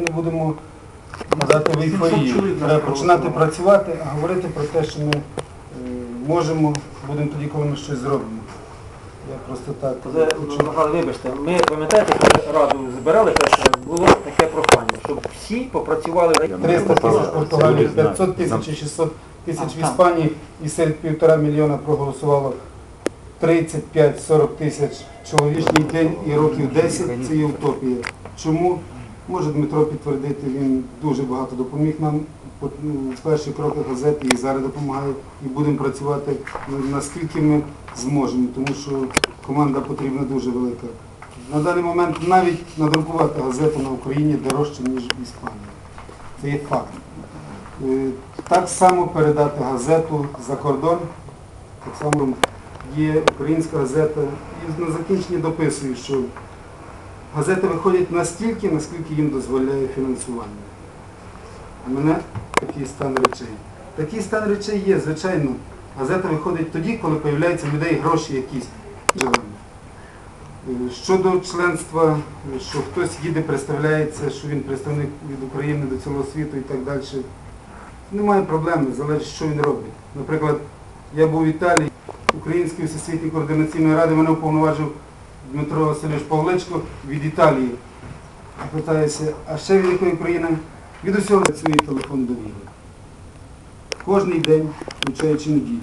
не будемо казати в ейфорії. Треба починати працювати, а говорити про те, що ми е, можемо, будемо тоді, коли ми щось зробимо. Я просто так Михайло, вибачте, ми пам'ятаєте, коли раду збирали, що було таке прохання, щоб всі попрацювали 300 тисяч в Португалії, 500 тисяч і 600 тисяч в Іспанії і серед півтора мільйона проголосувало 35-40 тисяч чоловічний день і років 10 це є утопія. Чому? Може Дмитро підтвердити, він дуже багато допоміг нам в перші кроки газети і зараз допомагає, і будемо працювати наскільки ми зможемо, тому що команда потрібна дуже велика. На даний момент навіть надрукувати газету на Україні дорожче, ніж в Іспанії. Це є факт. Е, Так само передати газету за кордон, так само є українська газета. І на закінчення дописую, що газети виходять настільки, наскільки їм дозволяє фінансування. У мене такий стан речей. Такий стан речей є, звичайно. Газета виходить тоді, коли з'являються людей гроші якісь. Е, Щодо членства, що хтось їде, представляється, що він представник від України до цілого світу і так далі. Немає проблеми, залежить, що він робить. Наприклад, я був в Італії, Української всесвітньої координаційної ради мене уповноважив Дмитро Васильович Павличко від Італії. питається, а ще від якої країни? Від усього працює телефон довіри. Кожний день, включаючи неділю.